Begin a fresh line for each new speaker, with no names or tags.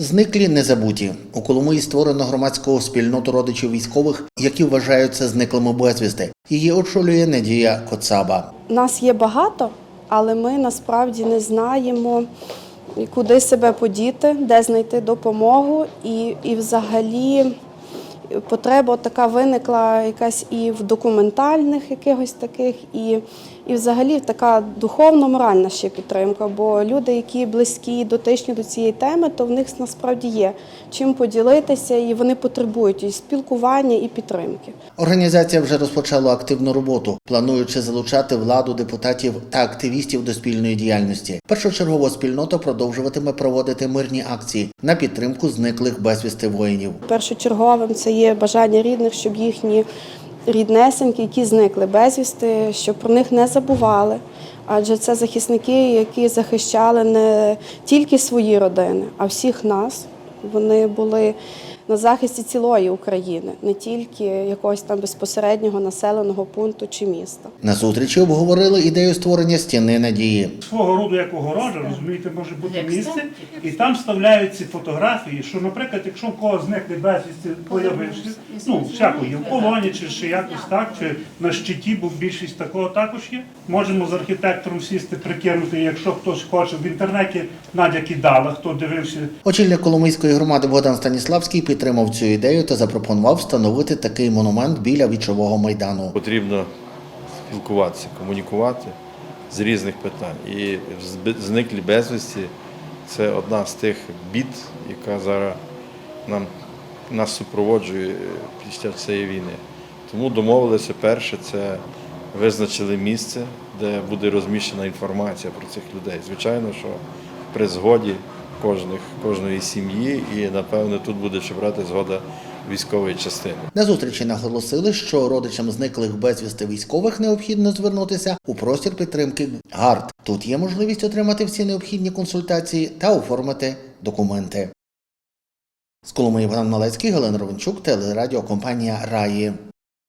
Зниклі незабуті. У Коломиї створено громадську спільноту родичів військових, які вважаються зниклими безвісти. Її очолює Надія Коцаба.
Нас є багато, але ми насправді не знаємо, куди себе подіти, де знайти допомогу. І, і взагалі потреба така виникла якась і в документальних якихось таких, і, і взагалі така духовно-моральна ще підтримка. Бо люди, які близькі, дотичні до цієї теми, то в них насправді є чим поділитися, і вони потребують і спілкування, і підтримки.
Організація вже розпочала активну роботу, плануючи залучати владу, депутатів та активістів до спільної діяльності. Першочергово спільнота продовжуватиме проводити мирні акції на підтримку зниклих безвісти воїнів.
Першочерговим це є бажання рідних, щоб їхні ріднесеньки, які зникли безвісти, щоб про них не забували. Адже це захисники, які захищали не тільки свої родини, а всіх нас. Вони були на захисті цілої України, не тільки якогось там безпосереднього населеного пункту чи міста.
На зустрічі обговорили ідею створення стіни надії.
свого роду як огорожа, розумієте, може бути місце, і там вставляють ці фотографії, що, наприклад, якщо в когось зникне безвісти, появився, ну, всяко є в полоні, чи ще якось так, чи на щиті, бо більшість такого також є. Можемо з архітектором сісти, прикинути, якщо хтось хоче. В інтернеті Надя кидала, хто дивився
Очільник Коломийської громади Богдан Станіславський підтримав цю ідею та запропонував встановити такий монумент біля вічового майдану.
Потрібно спілкуватися, комунікувати з різних питань. І зниклі безвісті це одна з тих бід, яка зараз нам, нас супроводжує під час цієї війни. Тому домовилися перше, це визначили місце, де буде розміщена інформація про цих людей. Звичайно, що при згоді кожних, кожної сім'ї, і напевно тут буде ще брати згода військової частини.
На зустрічі наголосили, що родичам зниклих безвісти військових необхідно звернутися у простір підтримки ГАРД. Тут є можливість отримати всі необхідні консультації та оформити документи. З Коломиї Богдан Малецький, Галина Ровенчук, телерадіокомпанія Раї.